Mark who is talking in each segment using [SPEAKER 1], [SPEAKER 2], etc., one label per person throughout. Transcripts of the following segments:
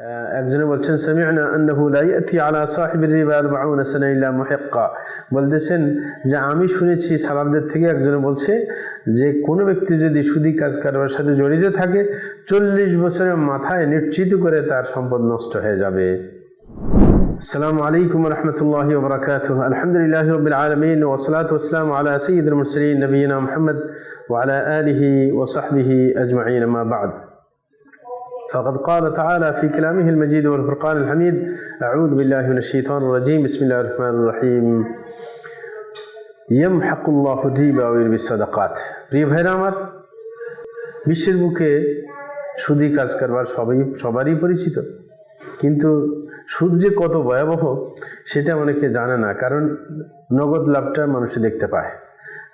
[SPEAKER 1] আহ, একজনে বলছেন সামি'না আন্নাহু লা ইয়াতি আলা সাহিবির রিবা আরবাউনা সানা ইল্লা মুহিক্কা বলতেছেন যে আমি শুনেছি সালাফদের থেকে একজনে বলছে যে কোনো ব্যক্তি যদি সুদি কাজ কারবার সাথে জড়িত থাকে চল্লিশ বছরের মাথায় নিশ্চিত করে তার সম্পদ নষ্ট হয়ে যাবে السلام عليكم ورحمة الله وبركاته الحمد لله رب العالمين والصلاة والسلام على سيد المرسلين نبينا محمد وعلى آله وصحبه أجمعين ما بعد فقد قال تعالى في كلامه المجيد والفرقان الحميد أعوذ بالله من الشيطان الرجيم بسم الله الرحمن الرحيم يمحق الله الربا ويربي الصدقات প্রিয় ভাইরা আমার বিশ্বের বুকে সুদী কাজ করবার সবাই সবারই পরিচিত কিন্তু সুদ যে কত ভয়াবহ সেটা অনেকে জানে না কারণ নগদ লাভটা মানুষ দেখতে পায়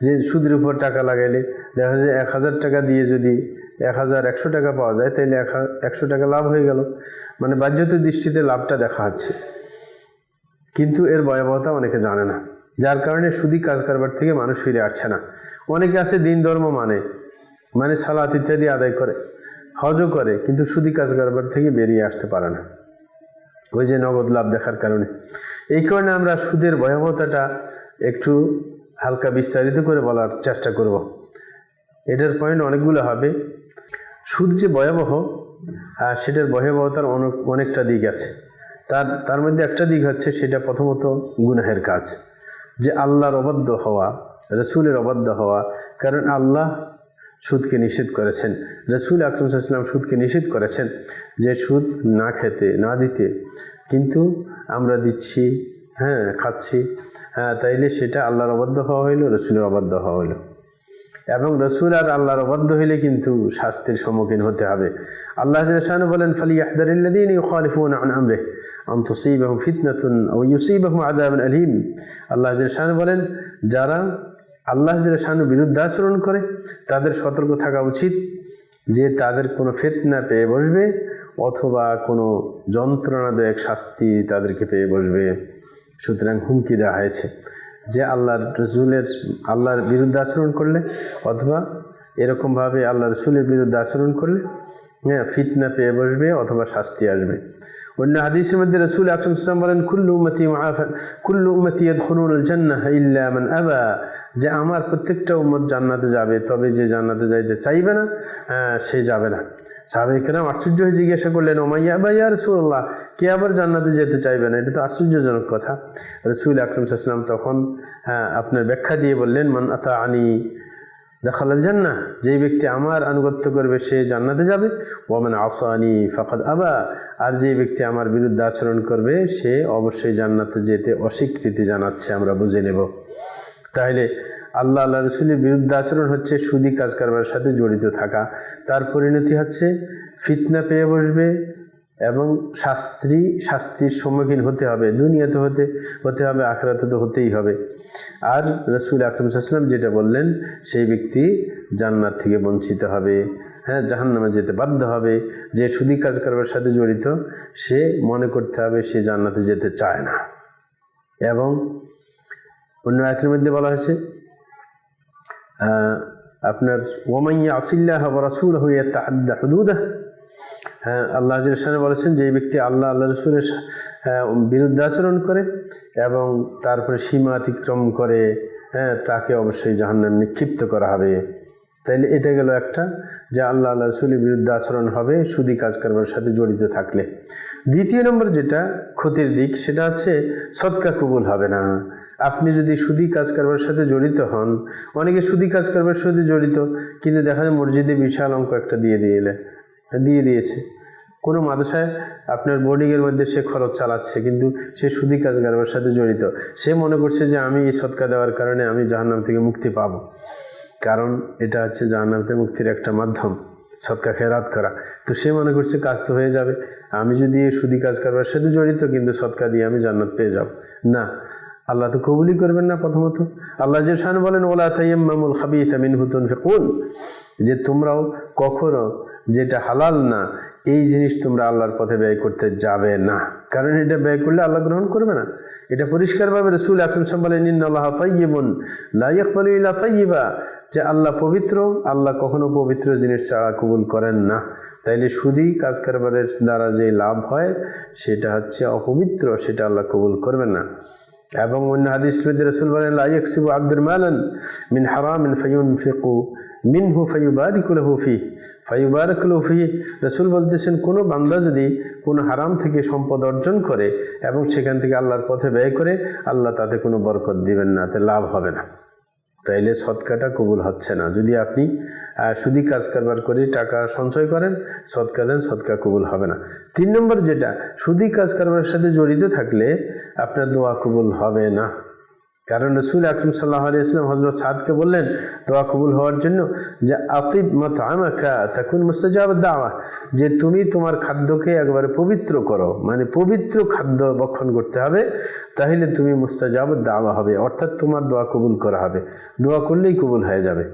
[SPEAKER 1] যে সুদের উপর টাকা লাগাইলে দেখা যায় এক হাজার টাকা দিয়ে যদি এক হাজার একশো টাকা পাওয়া যায় তাহলে এক একশো টাকা লাভ হয়ে গেল। মানে বাহ্যত দৃষ্টিতে লাভটা দেখা যাচ্ছে। কিন্তু এর ভয়াবহতা অনেকে জানে না। যার কারণে সুদি কাজ কারবার থেকে মানুষ ফিরে আসছে না। অনেকে আছে দিন ধর্ম মানে মানে সালাত ইত্যাদি আদায় করে, হজও করে, কিন্তু সুদি কাজ কারবার থেকে বেরিয়ে আসতে পারে না। ওই যে নগদ লাভ দেখার কারণে। এই কারণে আমরা সুদের ভয়াবহতাটা একটু হালকা বিস্তারিত করে বলার চেষ্টা করব। এটার পয়েন্ট অনেকগুলো হবে। সুদ যে ভয়াবহ সেটার ভয়াবহতার অনেক, অনেকটা দিক আছে। তার তার মধ্যে একটা দিক হচ্ছে সেটা প্রথমত গুনাহের কাজ। যে আল্লাহর অবাধ্য হওয়া, রসুলের অবাধ্য হওয়া, কারণ আল্লাহ সুদকে নিষেধ করেছেন। রসুল আকরম সাল্লাম সুদকে নিষেধ করেছেন যে সুদ না খেতে, না দিতে। কিন্তু আমরা দিচ্ছি হ্যাঁ খাচ্ছি হ্যাঁ তাইলে সেটা আল্লাহর অবাধ্য হওয়া হইল, রসুলের অবাধ্য হওয়া হইল। এবং রসুল আর আল্লাহর অবাধ্য হইলে কিন্তু শাস্তির সম্মুখীন হতে হবে। আল্লাহ জালাশানু বলেন ফালি ইউসিবাহুম আযাবুন আলীম। আল্লাহ জালাশানু বলেন, যারা আল্লাহ জালাশানু বিরুদ্ধাচরণ করে, তাদের সতর্ক থাকা উচিত যে তাদের কোনো ফিতনা পেয়ে বসবে অথবা কোনো যন্ত্রণাদায়ক শাস্তি তাদেরকে পেয়ে বসবে। সুতরাং হুমকি দেওয়া হয়েছে। যে আল্লাহর রসুলের, আল্লাহর বিরুদ্ধে আচরণ করলে অথবা এরকমভাবে আল্লাহ রসুলের বিরুদ্ধে আচরণ করলে হ্যাঁ ফিতনা পেয়ে বসবে অথবা শাস্তি আসবে। অন্য হাদিসের মধ্যে রসুল আকরম ইসলাম বলেন, কুল্লু উম্মতি মাআফান কুল্লু উম্মতি ইয়াদখুলুল জান্নাহ ইল্লা আবা। যে আমার প্রত্যেকটা উম্মত জান্নাতে যাবে, তবে যে জান্নাতে যাইতে চাইবে না সে যাবে না। সাহাবাহিকেরাম আশ্চর্য হয়ে জিজ্ঞাসা করলেন ওমাইয়া বা ইয়া রসুল্লাহ কে আবার জান্নাতে যেতে চাইবে না? এটা তো আশ্চর্যজনক কথা। রসুল আকরম সাল্লাম তখন হ্যাঁ, আপনার ব্যাখ্যা দিয়ে বললেন মান আতা আনি দেখাল জান্না যেই ব্যক্তি আমার আনুগত্য করবে সে জান্নাতে যাবে। ওমান আসানি ফাকাদ আবা। আর যে ব্যক্তি আমার বিরুদ্ধে আচরণ করবে সে অবশ্যই জান্নাতে যেতে অস্বীকৃতি জানাচ্ছে আমরা বুঝে নেব। তাহলে আল্লাহ আল্লাহ রসুলের বিরুদ্ধে আচরণ হচ্ছে সুদি কাজ কারবার সাথে জড়িত থাকা। তার পরিণতি হচ্ছে ফিতনা পেয়ে বসবে এবং শাস্ত্রী শাস্তির সম্মুখীন হতে হবে, দুনিয়াতে হতে হতে হবে, আখরাতে তো হতেই হবে। আর রসুল আকরম সাল্লাম যেটা বললেন, সেই ব্যক্তি জান্নাত থেকে বঞ্চিত হবে হ্যাঁ জাহান্নামে যেতে বাধ্য হবে। যে সুদি কাজ কারবার সাথে জড়িত, সে মনে করতে হবে সে জান্নাতে যেতে চায় না। এবং অন্য আয়াতের মধ্যে বলা হয়েছে আপনার ওমাইয়া আসিল্লাহ রাসুল হইয়া তাদ্দা হুদুদাহ। হ্যাঁ আল্লাহ জানে বলেছেন, যে ব্যক্তি আল্লাহ আল্লাহ রসুলের বিরুদ্ধে আচরণ করে এবং তারপরে সীমা অতিক্রম করে হ্যাঁ তাকে অবশ্যই জাহান্নাম নিক্ষিপ্ত করা হবে। তাইলে এটা গেল একটা, যে আল্লাহ আল্লাহ রসুলের বিরুদ্ধে আচরণ হবে, সুদি কাজ করবার সাথে জড়িত থাকলে। দ্বিতীয় নম্বর যেটা, ক্ষতির দিক, সেটা হচ্ছে সৎকা কবুল হবে না। আপনি যদি সুদি কাজ করবার সাথে জড়িত হন, অনেকে সুদি কাজ করবার সাথে জড়িত, কিন্তু দেখা যায় মসজিদে বিশাল অঙ্ক একটা দিয়ে দিয়েলে, দিয়ে দিয়েছে। কোনো মাদ্রাসায় আপনার বোর্ডিংয়ের মধ্যে সে খরচ চালাচ্ছে, কিন্তু সে সুদি কাজ কারবার সাথে জড়িত। সে মনে করছে যে, আমি এই সৎকা দেওয়ার কারণে আমি জাহান্নাম থেকে মুক্তি পাবো। কারণ এটা হচ্ছে জাহান্নাম থেকে মুক্তির একটা মাধ্যম, সৎকা খেরাত করা। তো সে মনে করছে, কাজ তো হয়ে যাবে। আমি যদি সুদি কাজ কারবার সাথে জড়িত, কিন্তু সৎকা দিয়ে আমি জান্নাত পেয়ে যাব। না আল্লাহ তো কবুলই করবেন না প্রথমত। আল্লাহ যে শান বলেন ওলা তাইয়াম্মামুল খাবিথা মিনহু তুনফিকুন। যে তোমরাও কখনো যেটা হালাল না, এই জিনিস তোমরা আল্লাহর পথে ব্যয় করতে যাবে না। কারণ এটা ব্যয় করলে আল্লাহ গ্রহণ করবে না। এটা পরিষ্কারভাবে রসুল আকরম সাহেব বলেন, ইন্নাল্লাহ তাইয়িবুন লা ইয়াকবালু ইল্লা তাইয়িবা যে আল্লাহ পবিত্র, আল্লাহ কখনো পবিত্র জিনিস ছাড়া কবুল করেন না। তাইলে সুদি কাজ কারবারের দ্বারা যে লাভ হয়, সেটা হচ্ছে অপবিত্র, সেটা আল্লাহ কবুল করবেন না। এবং অন্য হাদিস রসুল বলেন লাইকসিবু আব্দুল মালান মিন হারাম ফেকু মিন মিনহু ফাইবারিকুল হুফি ফাইবারকুল হুফি রসুল বলতেছেন, কোনো বান্দা যদি কোনো হারাম থেকে সম্পদ অর্জন করে এবং সেখান থেকে আল্লাহর পথে ব্যয় করে, আল্লাহ তাতে কোনো বরকত দিবেন না, তাতে লাভ হবে না। তাইলে সৎকাটা কবুল হচ্ছে না। যদি আপনি শুধু কাজ কারবার করে টাকা সঞ্চয় করেন, সৎকা দেন, সৎকা কবুল হবে না। তিন নম্বর যেটা, সুদি কাজ কারবারের সাথে জড়িত থাকলে আপনার দোয়া কবুল হবে না। কারণ রসুল আকরম সাল্লাহ ইসলাম হজরত সাদকে বললেন, দোয়া কবুল হওয়ার জন্য যে আতিব মত আমাকা তখন মুস্তাজাব দাওয়া যে তুমি তোমার খাদ্যকে একবারে পবিত্র করো মানে পবিত্র খাদ্য বক্ষণ করতে হবে, তাহলে তুমি মুস্তাজাব দাওয়া হবে, অর্থাৎ তোমার দোয়া কবুল করা হবে। দোয়া করলেই কবুল হয়ে যাবে।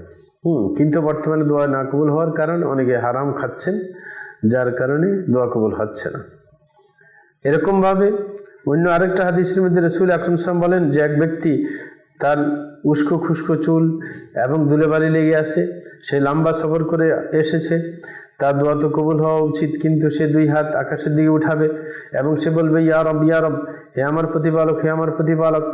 [SPEAKER 1] হুম, কিন্তু বর্তমানে দোয়া না কবুল হওয়ার কারণ অনেকে হারাম খাচ্ছেন, যার কারণে দোয়া কবুল হচ্ছে না। এরকমভাবে অন্য আরেকটা হাদিসের মধ্যে রসুল আকরম বলেন, যে এক ব্যক্তি তার উস্কো খুস্কো চুল এবং দুলেবালি লেগে আছে, সে লম্বা সফর করে এসেছে, তার দোয়া তো কবুল হওয়া উচিত, কিন্তু সে দুই হাত আকাশের দিকে উঠাবে এবং সে বলবে ইয়ারব ইয়ারব হে আমার প্রতিপালক, হে আমার প্রতিপালক।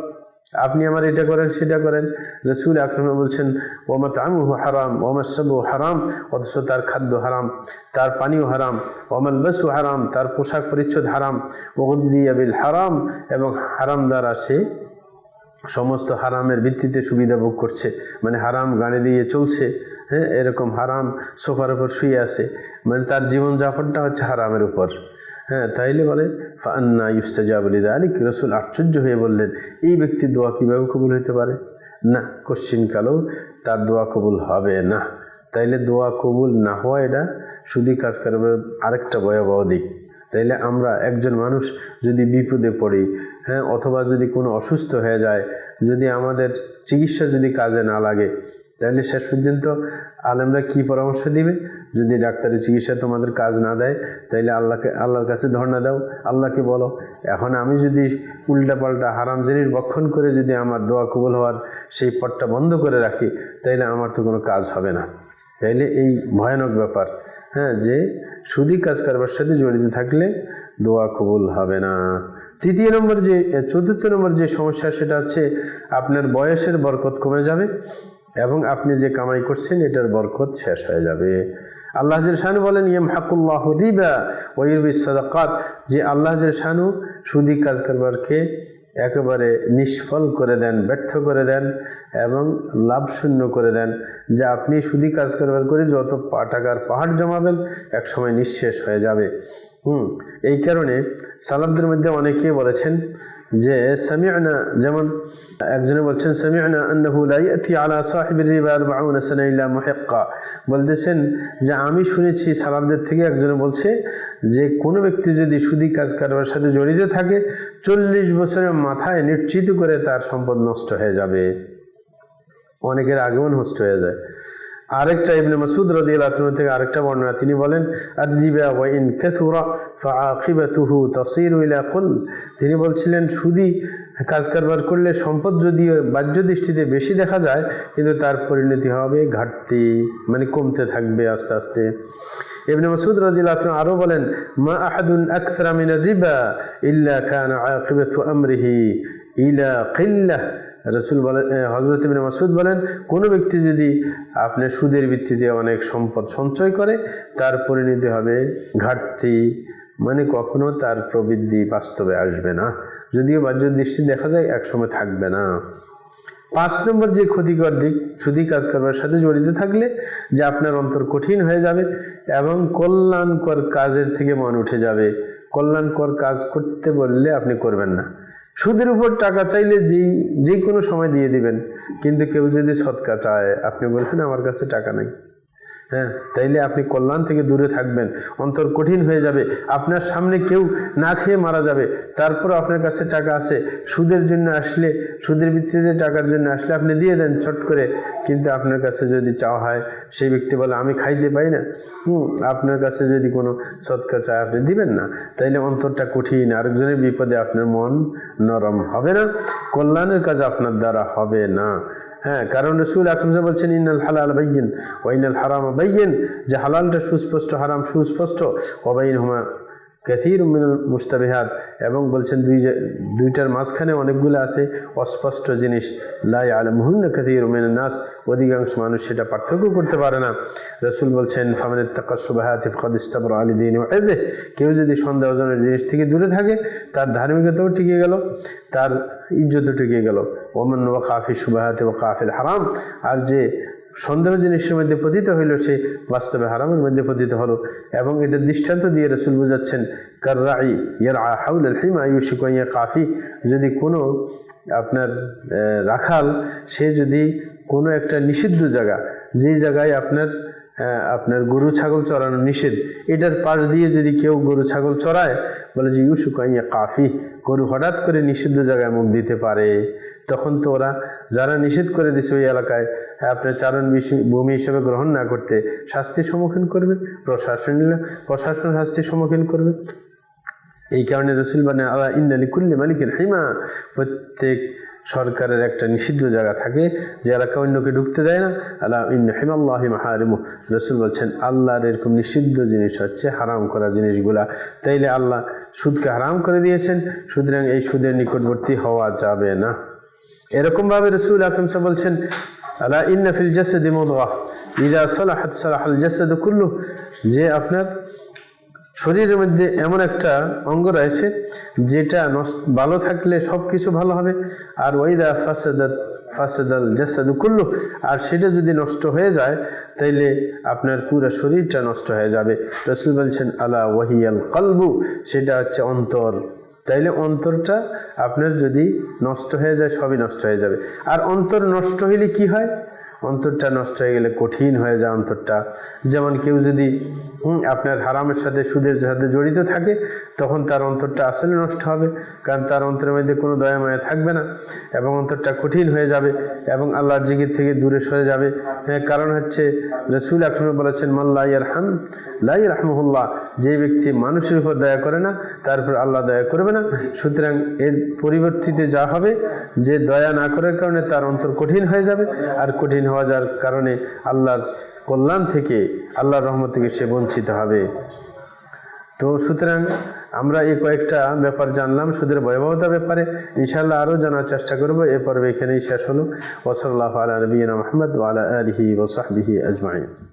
[SPEAKER 1] আপনি আমার এটা করেন, সেটা করেন। রসুল আকরম বলছেন ওমাত আমু হারাম ওমার সাবু হারাম, অথচ তার খাদ্য হারাম, তার পানিও হারাম ওমাল বসু হারাম, তার পোশাক পরিচ্ছদ হারাম ওগদিয়াবিল হারাম, এবং হারাম দ্বারা সে সমস্ত হারামের ভিত্তিতে সুবিধা ভোগ করছে। মানে হারাম গাড়ি দিয়ে চলছে হ্যাঁ এরকম হারাম সোফার উপর শুয়ে আছে। মানে তার জীবনযাপনটা হচ্ছে হারামের উপর। হ্যাঁ তাইলে বলে ফান্না ইউস্তাজাবলিদা আলী রসুল আশ্চর্য হয়ে বললেন, এই ব্যক্তির দোয়া কীভাবে কবুল হতে পারে? না কোশ্চিনকালেও তার দোয়া কবুল হবে না। তাইলে দোয়া কবুল না হওয়া এটা শুধুই কাজ করবে আরেকটা ভয়াবহ দিক। তাইলে আমরা একজন মানুষ যদি বিপদে পড়ি হ্যাঁ অথবা যদি কোনো অসুস্থ হয়ে যায়, যদি আমাদের চিকিৎসা যদি কাজে না লাগে তাহলে শেষ পর্যন্ত আলেমরা কি পরামর্শ দিবে? যদি ডাক্তারি চিকিৎসা তোমাদের কাজ না দেয়, তাইলে আল্লাহকে, আল্লাহর কাছে ধর্ণা দাও। আল্লাহকে বলো, এখন আমি যদি উল্টাপাল্টা হারাম জিনিস বক্ষণ করে যদি আমার দোয়া কবুল হওয়ার সেই পথটা বন্ধ করে রাখি, তাইলে আমার তো কোনো কাজ হবে না। তাইলে এই ভয়ানক ব্যাপার। হ্যাঁ যে সুদী কাজ কারবার সাথে জড়িত থাকলে দোয়া কবুল হবে না। তৃতীয় নম্বর যে, চতুর্থ নম্বর যে সমস্যা, সেটা হচ্ছে আপনার বয়সের বরকত কমে যাবে। এবং আপনি যে কামাই করছেন, এটার বরকত শেষ হয়ে যাবে। আল্লাহ শানু বলেন ইয়ম হাকুল্লাহ রিবা ওয়ুরবি সাদাকাত। যে আল্লাহ শানু সুদী কাজ কারবারকে একেবারে নিষ্ফল করে দেন, ব্যর্থ করে দেন এবং লাভ শূন্য করে দেন। যা আপনি সুদী কাজ কারবার করে যত পা- টাকার পাহাড় জমাবেন এক সময় নিঃশেষ হয়ে যাবে। হুম, এই কারণে সালামদের মধ্যে অনেকেই বলেছেন যে সামিআনা যেমন একজনে বলছেন সামিআনা আন্নাহু লা ইয়াতি আলা সাহিবির রিবা 40 সানা ইল্লা মুহিক্কা। বলতেছেন যে, আমি শুনেছি সালামদের থেকে একজনে বলছে যে, কোনো ব্যক্তি যদি সুদী কাজ কারবার সাথে জড়িত থাকে, চল্লিশ বছরের মাথায় নিশ্চিত করে তার সম্পদ নষ্ট হয়ে যাবে। অনেকের আগমন নষ্ট হয়ে যায়। আরেকটা ইবনে মাসুদ রাদিয়াল্লাহু আনহু থেকে আরেকটা বর্ণনা, তিনি বলেন তিনি বলছিলেন, সুদি কাজ কারবার করলে সম্পদ যদি বাহ্য দৃষ্টিতে বেশি দেখা যায়, কিন্তু তার পরিণতি হবে ঘাটতি মানে কমতে থাকবে আস্তে আস্তে। ইবনে মাসুদ রাদিয়াল্লাহু আনহু আরও বলেন, মা আহাদুন রিবা ইল্লা কানা আমরিহি ইলা রসুল বলেন হজরত ইবিন মাসুদ বলেন, কোনো ব্যক্তি যদি আপনার সুদের ভিত্তিতে অনেক সম্পদ সঞ্চয় করে, তার পরিণতি হবে ঘাটতি। মানে কখনো তার প্রবৃদ্ধি বাস্তবে আসবে না। যদিও বাহ্য দৃষ্টি দেখা যায়, একসময় থাকবে না। পাঁচ নম্বর যে ক্ষতিকর দিক, সুদি কাজ করবার সাথে জড়িত থাকলে, যে আপনার অন্তর কঠিন হয়ে যাবে এবং কল্যাণকর কাজের থেকে মন উঠে যাবে। কল্যাণকর কাজ করতে বললে আপনি করবেন না। সুদের উপর টাকা চাইলে যেই যে কোনো সময় দিয়ে দিবেন। কিন্তু কেউ যদি সৎকা চায়, আপনি বলছেন আমার কাছে টাকা নাই। হ্যাঁ তাইলে আপনি কল্যাণ থেকে দূরে থাকবেন। অন্তর কঠিন হয়ে যাবে। আপনার সামনে কেউ না খেয়ে মারা যাবে। তারপর আপনার কাছে টাকা আছে। সুদের জন্য আসলে, সুদের ভিত্তিতে টাকার জন্য আসলে আপনি দিয়ে দেন চট করে। কিন্তু আপনার কাছে যদি চাওয়া হয়, সেই ব্যক্তি বলে, আমি খাইতে পাই না। হুম, আপনার কাছে যদি কোনো সৎকা চায়, আপনি দিবেন না। তাইলে অন্তরটা কঠিন। আরেকজনের বিপদে আপনার মন নরম হবে না। কল্যাণের কাজ আপনার দ্বারা হবে না। হ্যাঁ কারণ রসুল আকরম সাহেব বলছেন ইনাল হালাল বাইন ওয়াইনাল হারাম বাইন যে হালালটা সুস্পষ্ট, হারাম সুস্পষ্ট। ওবাইন হুমা কাথির মিনাল মুস্তাবিহাত এবং বলছেন দুই দুইটার মাঝখানে অনেকগুলো আছে অস্পষ্ট জিনিস। লাই আলমহুন্না কাথির মিনাল নাস, অধিকাংশ মানুষ সেটা পার্থক্য করতে পারে না। রসুল বলছেন ফামিনের তাকাসুবাহাত ফদিস্তাবর আলী দিন এদে কেউ যদি সন্দেহজনের জিনিস থেকে দূরে থাকে, তার ধার্মিকতাও টিকে গেল, তার ইজ্জতও টিকে গেল। ওমান ও কাফি সুবাহাতে ও কাফির হারাম। আর যে সন্দেহ জিনিসের মধ্যে পতিত হইল সে বাস্তবে হারামের মধ্যে পতিত হলো এবং এটা দৃষ্টান্ত দিয়ে রসুল বুঝাচ্ছেন ইয়ার কাফি যদি কোনো আপনার রাখাল, সে যদি কোনো একটা নিষিদ্ধ জায়গা, যে জায়গায় আপনার আপনার গরু ছাগল চড়ানো নিষেধ, এটার পাশ দিয়ে যদি কেউ গরু ছাগল চড়ায়, বলে যে ইউসুকাইয়া কাফি গরু হঠাৎ করে নিষিদ্ধ জায়গায় মুখ দিতে পারে, তখন তো ওরা যারা নিষেধ করে দিছে ওই এলাকায় আপনার চারণ ভূমি হিসেবে গ্রহণ না করতে শাস্তির সম্মুখীন করবে প্রশাসন প্রশাসন শাস্তির সম্মুখীন করবে এই কারণে রসুল মানে আল্লাহ ইন্দালি কুল্লি মালিকের হিমা। প্রত্যেক সরকারের একটা নিষিদ্ধ জায়গা থাকে, যে এলাকা অন্যকে ঢুকতে দেয় না। আল্লাহ হিমাল্লাহি মাহারিমু রসুল বলছেন, আল্লাহর এরকম নিষিদ্ধ জিনিস হচ্ছে হারাম করা জিনিসগুলা। তাইলে আল্লাহ সুদকে হারাম করে দিয়েছেন, সুতরাং এই সুদের নিকটবর্তী হওয়া যাবে না। এরকমভাবে রসুল আকরম সাহেব বলছেন আলা ইন্না ফিল জাসাদি মুদগাহ ইদা সালাহাত সালাহাল জাসাদ কুল্লু যে আপনার শরীরের মধ্যে এমন একটা অঙ্গ রয়েছে, যেটা ভালো থাকলে সব কিছু ভালো হবে। আর ওইদা ফাসাদাত, ফাসাদাল জাসাদু কুল্লু আর সেটা যদি নষ্ট হয়ে যায়, তাইলে আপনার পুরো শরীরটা নষ্ট হয়ে যাবে। রসুল বলছেন, আলা ওয়াহিয়াল কলবু। সেটা হচ্ছে অন্তর। তাইলে অন্তরটা আপনার যদি নষ্ট হয়ে যায়, সবই নষ্ট হয়ে যাবে। আর অন্তর নষ্ট হইলে কি হয়? অন্তরটা নষ্ট হয়ে গেলে কঠিন হয়ে যায় অন্তরটা। যেমন কেউ যদি আপনার হারামের সাথে, সুদের সাথে জড়িত থাকে, তখন তার অন্তরটা আসলে নষ্ট হবে, কারণ তার অন্তরের মধ্যে কোনো দয়া মায়া থাকবে না এবং অন্তরটা কঠিন হয়ে যাবে এবং আল্লাহর জিকির থেকে দূরে সরে যাবে। হ্যাঁ কারণ হচ্ছে, রসুল আকরমে বলেছেন মাল্লা ইয়ারহাম লাই রহমহুল্লাহ যে ব্যক্তি মানুষের উপর দয়া করে না, তার উপর আল্লাহ দয়া করবে না। সুতরাং এর পরিবর্তিতে যা হবে, যে দয়া না করার কারণে তার অন্তর কঠিন হয়ে যাবে। আর কঠিন হওয়া যার কারণে আল্লাহর কল্যাণ থেকে, আল্লাহর রহমত থেকে সে বঞ্চিত হবে। তো সুতরাং আমরা এই কয়েকটা ব্যাপার জানলাম, সুদের ভয়াবহতা ব্যাপারে। ইনশাল্লাহ আরও জানার চেষ্টা করব। এ পর্বে এখানেই শেষ হলো। ওসল্লাহ আলা নবীনা মোহাম্মদ ওয়ালা আলহি ওসাহবিহি আজমাইন।